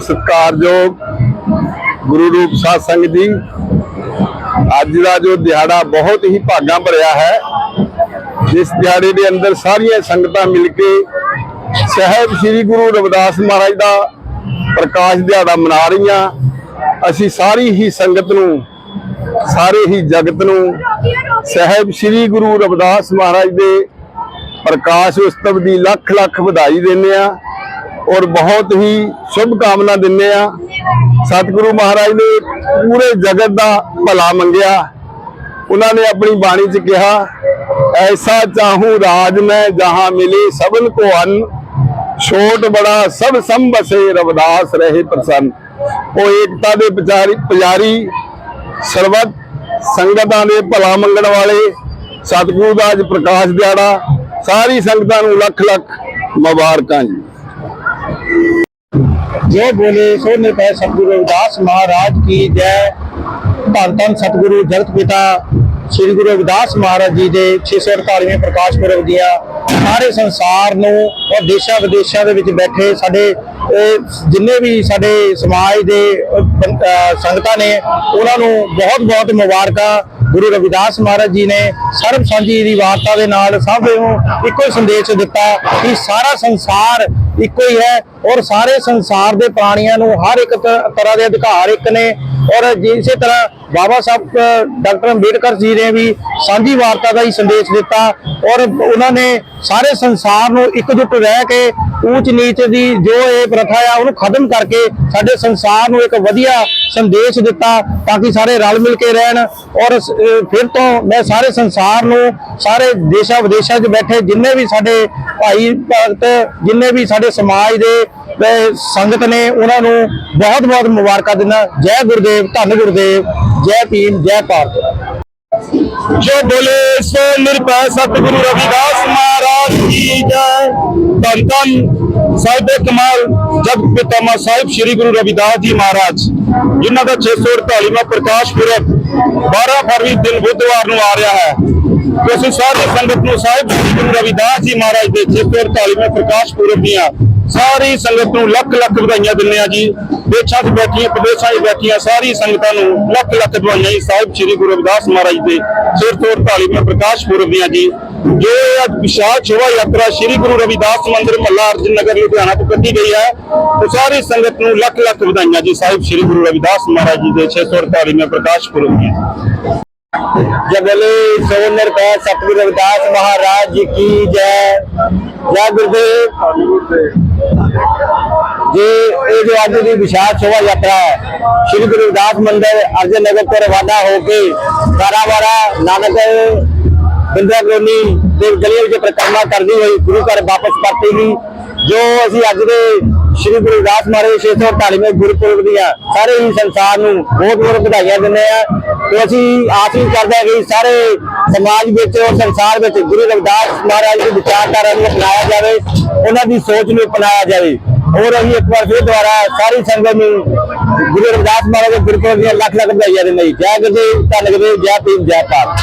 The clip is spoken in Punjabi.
ਸਤਿਕਾਰਯੋਗ ਗੁਰੂ ਰੂਪ ਸਾਧ ਸੰਗਤ ਜੀ ਅੱਜ ਦਾ ਜੋ ਦਿਹਾੜਾ ਬਹੁਤ ਹੀ ਭਾਗਾਂ ਭਰਿਆ ਹੈ। ਜਿਸ ਦਿਹਾੜੇ ਦੇ ਅੰਦਰ ਸਾਰੀਆਂ ਸੰਗਤਾਂ ਮਿਲ ਕੇ ਸਹਿਬ ਸ੍ਰੀ ਗੁਰੂ ਰਵਿਦਾਸ ਮਹਾਰਾਜ ਦਾ ਪ੍ਰਕਾਸ਼ ਦਿਹਾੜਾ ਮਨਾ ਰਹੀਆਂ। ਅਸੀਂ ਸਾਰੀ ਹੀ ਸੰਗਤ ਨੂੰ, ਸਾਰੇ ਹੀ ਜਗਤ ਨੂੰ ਸਹਿਬ ਸ੍ਰੀ ਗੁਰੂ ਰਵਿਦਾਸ ਮਹਾਰਾਜ ਦੇ ਪ੍ਰਕਾਸ਼ ਉਤਸਵ ਦੀ ਲੱਖ ਲੱਖ ਵਧਾਈ ਦਿੰਦੇ ਆ ਔਰ ਬਹੁਤ ਹੀ ਸ਼ੁਭ ਕਾਮਨਾ ਦਿੰਦੇ ਆ ਸਤਿਗੁਰੂ ਮਹਾਰਾਜ ਨੇ ਪੂਰੇ ਜਗਤ ਦਾ ਭਲਾ ਮੰਗਿਆ। ਉਹਨਾਂ ਨੇ ਆਪਣੀ ਬਾਣੀ 'ਚ ਕਿਹਾ, ਐਸਾ ਚਾਹੂੰ ਰਾਜ ਮੈਂ ਜਹਾਂ ਮਿਲੇ ਸਭਨ ਕੋ ਅੰਨ, ਛੋਟ ਬੜਾ ਸਭ ਸੰਭਸੇ ਰਵਦਾਸ ਰਹੇ ਪ੍ਰਸੰਨ। ਉਹ ਏਕਤਾ ਦੇ ਪੁਜਾਰੀ ਪੁਜਾਰੀ, ਸਰਬਤ ਸੰਗਤਾਂ ਦੇ ਭਲਾ ਮੰਗਣ ਵਾਲੇ, ਸਤਿਗੁਰੂ ਦਾ ਅੱਜ ਪ੍ਰਕਾਸ਼ ਦਿਹਾੜਾ, ਸਾਰੀ ਸੰਗਤਾਂ ਨੂੰ ਲੱਖ ਲੱਖ ਮੁਬਾਰਕਾਂ ਜੀ। ਜੈ ਬੋਲੇ ਸੋ ਨਿਰਭੈ ਸਤਿਗੁਰੂ ਰਵਿਦਾਸ ਮਹਾਰਾਜ ਕੀ ਜੈ। ਧੰਨ ਧੰਨ ਸਤਿਗੁਰੂ ਜਗਤ ਪਿਤਾ ਸ੍ਰੀ ਗੁਰੂ ਰਵਿਦਾਸ ਮਹਾਰਾਜ ਜੀ ਦੇ 648ਵੇਂ ਪ੍ਰਕਾਸ਼ ਪੁਰਬ ਦੀਆਂ ਸਾਰੇ ਸੰਸਾਰ ਨੂੰ ਔਰ ਦੇਸ਼ਾਂ ਵਿਦੇਸ਼ਾਂ ਦੇ ਵਿੱਚ ਬੈਠੇ ਸਾਡੇ ਜਿੰਨੇ ਵੀ ਸਾਡੇ ਸਮਾਜ ਦੇ ਅਹ, ਸੰਗਤਾਂ ਨੇ ਉਹਨਾਂ ਨੂੰ ਬਹੁਤ ਬਹੁਤ ਮੁਬਾਰਕਾਂ। ਗੁਰੂ ਰਵਿਦਾਸ ਮਹਾਰਾਜ ਜੀ ਨੇ ਸਰਬ ਸਾਂਝੀ ਦੀ ਵਾਰਤਾ ਦੇ ਨਾਲ ਸਭ ਨੂੰ ਇੱਕੋ ਹੀ ਸੰਦੇਸ਼ ਦਿੱਤਾ ਕਿ ਸਾਰਾ ਸੰਸਾਰ ਇੱਕੋ ਹੀ ਹੈ ਔਰ ਸਾਰੇ ਸੰਸਾਰ ਦੇ ਪ੍ਰਾਣੀਆਂ ਨੂੰ ਹਰ ਇੱਕ ਤ- ਤਰ੍ਹਾਂ ਦੇ ਅਧਿਕਾਰ ਇੱਕ ਨੇ। ਔਰ ਇਸੇ ਤਰ੍ਹਾਂ ਬਾਬਾ ਸਾਹਿਬ ਡਾਕਟਰ ਅੰਬੇਡਕਰ ਜੀ ਨੇ ਵੀ ਸਾਂਝੀ ਵਾਰਤਾ ਦਾ ਹੀ ਸੰਦੇਸ਼ ਦਿੱਤਾ ਔਰ ਉਹਨਾਂ ਨੇ ਸਾਰੇ ਸੰਸਾਰ ਨੂੰ ਇਕਜੁੱਟ ਰਹਿ ਕੇ ਊਚ ਨੀਚ ਦੀ ਜੋ ਇਹ ਪ੍ਰਥਾ ਆ, ਉਹਨੂੰ ਖਤਮ ਕਰਕੇ ਸਾਡੇ ਸੰਸਾਰ ਨੂੰ ਇੱਕ ਵਧੀਆ ਸੰਦੇਸ਼ ਦਿੱਤਾ ਤਾਂ ਕਿ ਸਾਰੇ ਰਲ ਮਿਲ ਕੇ ਰਹਿਣ ਔਰ ਫਿਰ ਤੋਂ ਮੈਂ ਸਾਰੇ ਸੰਸਾਰ ਨੂੰ, ਸਾਰੇ ਦੇਸ਼ਾਂ ਵਿਦੇਸ਼ਾਂ 'ਚ ਬੈਠੇ ਜਿੰਨੇ ਵੀ ਸਾਡੇ ਭਾਈ ਭਗਤ, ਜਿੰਨੇ ਵੀ ਸਾਡੇ ਸਮਾਜ ਦੇ ਸੰਗਤ ਨੇ ਉਹਨਾਂ ਨੂੰ ਬਹੁਤ ਬਹੁਤ ਮੁਬਾਰਕਾਂ ਦਿੰਦਾ। ਜੈ ਗੁਰਦੇਵ, ਧੰਨ ਗੁਰਦੇਵ, ਜੈ ਭੀਮ, ਜੈ ਭਾਰਤ। ਜੋ ਬੋਲੇ ਸੋ ਨਿਰਭੈ ਸਤਿਗੁਰੂ ਰਵਿਦਾਸ ਮਹਾਰਾਜ ਕੀ ਜੈ। ਧੰਨ ਧੰਨ ਸਾਹਿਬ ਕਮਾਲ ਜਗ ਪਿਤਾਮਾ ਸਾਹਿਬ ਸ੍ਰੀ ਗੁਰੂ ਰਵਿਦਾਸ ਜੀ ਮਹਾਰਾਜ, ਜਿਨ੍ਹਾਂ ਦਾ 648ਵਾਂ ਪ੍ਰਕਾਸ਼ ਪੁਰਬ 12 ਫਰਵਰੀ ਦਿਨ ਬੁੱਧਵਾਰ ਨੂੰ ਆ ਰਿਹਾ ਹੈ। ਤੇ ਅਸੀਂ ਸੰਗਤ ਨੂੰ ਸਾਹਿਬ ਗੁਰੂ ਰਵਿਦਾਸ ਜੀ ਮਹਾਰਾਜ ਦੇ 648ਵੇਂ ਪ੍ਰਕਾਸ਼ ਪੁਰਬ ਦੀਆਂ ਸਾਰੀ ਸੰਗਤ ਨੂੰ ਲੱਖ ਲੱਖ ਵਧਾਈਆਂ ਦਿੰਦੇ ਆ ਜੀ। ਦੇਸ਼ਾਂ 'ਚ ਬੈਠੀਆਂ, ਪ੍ਰਦੇਸ਼ਾਂ 'ਚ ਬੈਠੀਆਂ ਸਾਰੀ ਸੰਗਤਾਂ ਨੂੰ ਲੱਖ ਲੱਖ ਵਧਾਈਆਂ ਸਾਹਿਬ ਸ੍ਰੀ ਗੁਰੂ ਰਵਿਦਾਸ ਮਹਾਰਾਜ ਦੇ 648ਵੇਂ ਪ੍ਰਕਾਸ਼ ਪੁਰਬ ਦੀਆਂ ਜੀ। ਜੋ ਇਹ ਅੱਜ ਵਿਸ਼ਾਲ ਸ਼ੋਭਾ ਯਾਤਰਾ ਸ੍ਰੀ ਗੁਰੂ ਰਵਿਦਾਸ ਮੰਦਿਰ ਮਹੱਲਾ ਅਰਜਨ ਨਗਰ ਲੁਧਿਆਣਾ ਤੋਂ ਕੱਢੀ ਗਈ ਹੈ ਤੇ ਸਾਰੀ ਸੰਗਤ ਨੂੰ ਲੱਖ ਲੱਖ ਵਧਾਈਆਂ ਜੀ ਸਾਹਿਬ ਸ੍ਰੀ ਗੁਰੂ ਰਵਿਦਾਸ ਮਹਾਰਾਜ ਜੀ ਦੇ 648ਵੇਂ ਪ੍ਰਕਾਸ਼ ਪੁਰਬ ਦੀਆਂ ਜਗਲੇ ਸੋਨਰ ਕਾ ਸਤਿਗੁਰੂ ਰਵਿਦਾਸ ਮਹਾਰਾਜ ਜੀ ਕੀ ਜੈ। ਜੈ ਗੁਰਦੇਵ। ਜੀ, ਇਹ ਜੋ ਅੱਜ ਦੀ ਵਿਸ਼ਾਲ ਸ਼ੋਭਾ ਯਾਤਰਾ ਹੈ, ਸ਼੍ਰੀ ਗੁਰੂ ਰਵਿਦਾਸ ਮੰਦਿਰ ਅਰਜਨ ਨਗਰ ਤੋਂ ਰਵਾਨਾ ਹੋ ਕੇ ਕਾਰਾਵਾੜਾ ਨਾਨਕ ਕਲੋਨੀ ਦੇ ਗਲੀਆਂ ਵਿੱਚ ਪ੍ਰਕਰਮਾ ਕਰਦੀ ਹੋਈ, ਗੁਰੂ ਘਰ ਵਾਪਸ ਪਰਤੇਗੀ ਜੋ ਅਸੀਂ ਅੱਜ ਦੇ ਸ਼੍ਰੀ ਗੁਰੂ ਰਵਿਦਾਸ ਮਹਾਰਾਜ ਦੇ 648ਵੇਂ ਗੁਰਪੁਰਬ ਦੀਆਂ ਸਾਰੇ ਹੀ ਸੰਸਾਰ ਨੂੰ ਬਹੁਤ ਬਹੁਤ ਵਧਾਈਆਂ ਦਿੰਦੇ ਆ ਤੇ ਅਸੀਂ ਆਸ ਵੀ ਕਰਦੇ ਹਾਂ ਕਿ ਸਾਰੇ ਸਮਾਜ ਵਿੱਚ ਔਰ ਸੰਸਾਰ ਵਿੱਚ ਗੁਰੂ ਰਵਿਦਾਸ ਮਹਾਰਾਜ ਦੀ ਵਿਚਾਰਧਾਰਾ ਨੂੰ ਅਪਣਾਇਆ ਜਾਵੇ, ਉਹਨਾਂ ਦੀ ਸੋਚ ਨੂੰ ਅਪਣਾਇਆ ਜਾਵੇ। ਔਰ ਅਸੀਂ ਇੱਕ ਵਾਰ ਫਿਰ ਦੁਆਰਾ ਸਾਰੀ ਸੰਗਤ ਨੂੰ ਗੁਰੂ ਰਵਿਦਾਸ ਮਹਾਰਾਜ ਦੇ ਗੁਰਪੁਰਬ ਦੀਆਂ ਲੱਖ ਲੱਖ ਵਧਾਈਆਂ ਦਿੰਦੇ ਹਾਂ। ਜੈ ਗੁਰਦੇਵ, ਧੰਨ ਗੁਰਦੇਵ, ਜੈ ਭੀਮ, ਜੈ ਭਾਰਤ।